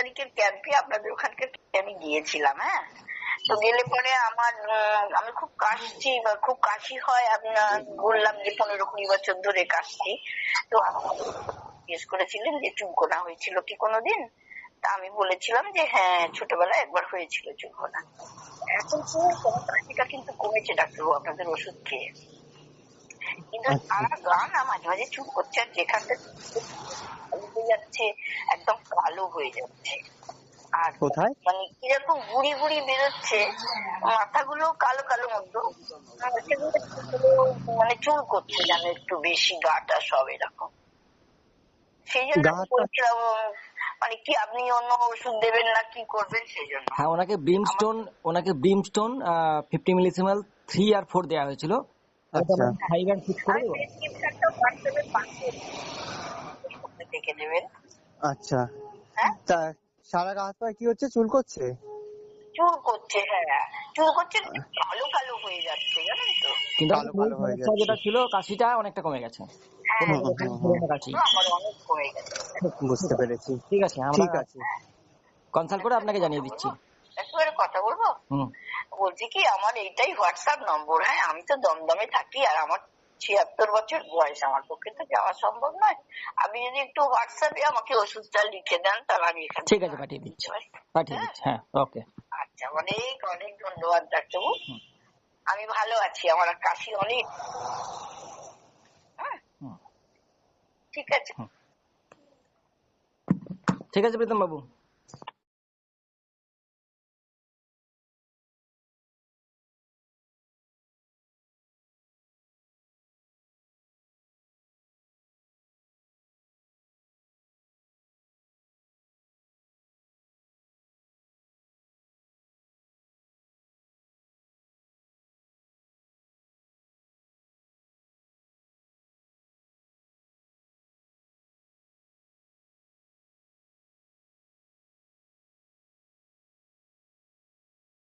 তারিখের ক্যাম্পে আপনাদের ওখানকার আমি গিয়েছিলাম হ্যাঁ? তো গেলে পরে আমার আমি খুব কাশছি বা খুব কাশি হয় আপনার বললাম যে পনেরো কুড়ি বছর ধরে কাশছি। তো জিজ্ঞেস করেছিলেন যে চুলকোনা হয়েছিল কি কোনোদিন? তা আমি বলেছিলাম যে হ্যাঁ ছোটবেলায় একবার হয়েছিল চুলকোনা। এখন চুলকোনা কাশিটা কিন্তু কমেছে ডাক্তারবাবু আপনাদের ওষুধ খেয়ে। কিন্তু আচ্ছা। সারা গা না মাঝে মাঝে চুপ করছে আর যেখানটা যাচ্ছে একদম কালো হয়ে যাচ্ছে। আর কোথায়? মানে কীরকম গুড়ি গুড়ি বেরোচ্ছে মাথাগুলো কালো কালো মতো। মানে চুল করছে যেন একটু বেশি গাটা সব এরকম। সেই জন্য বলছিলাম মানে কি আপনি অন্য ওষুধ দেবেন না কি করবেন? সেই জন্য। হ্যাঁ ওনাকে ব্রিমস্টোন ওনাকে ব্রিমস্টোন ফিফটি মিলিসিমাল থ্রি আর ফোর দেওয়া হয়েছিল। আচ্ছা। ফাইভ আর সিক্স করে। দেখে নেবেন। আচ্ছা। হ্যাঁ? তা সারা গা হাত পায়ে কি হচ্ছে? চুল করছে? চুল করছে হ্যাঁ। চুল করছে কালো কালো হয়ে যাচ্ছে জানেন তো? কিন্তু কালো কালো হয়ে যাচ্ছে। যেটা ছিল কাশিটা অনেকটা কমে গেছে। হ্যাঁ গেছে। বুঝতে পেরেছি। ঠিক আছে আমরা ঠিক আছে। কনসাল্ট করে আপনাকে জানিয়ে দিচ্ছি। কথা বলব? হুম। বলছি কি আমার এইটাই হোয়াটসঅ্যাপ নম্বর হ্যাঁ আমি তো দমদমে থাকি আর আমার ছিয়াত্তর বছর বয়স আমার পক্ষে তো যাওয়া সম্ভব নয়। আপনি যদি একটু হোয়াটসঅ্যাপে আমাকে ওষুধটা লিখে দেন তাহলে আমি এখান ঠিক আছে পাঠিয়ে দিচ্ছি। পাঠিয়ে দিচ্ছি হ্যাঁ ওকে। আচ্ছা অনেক অনেক ধন্যবাদ ডাক্তারবাবু। আমি ভালো আছি আমার কাশি অনেক। হ্যাঁ। ঠিক আছে। ঠিক আছে প্রীতম বাবু।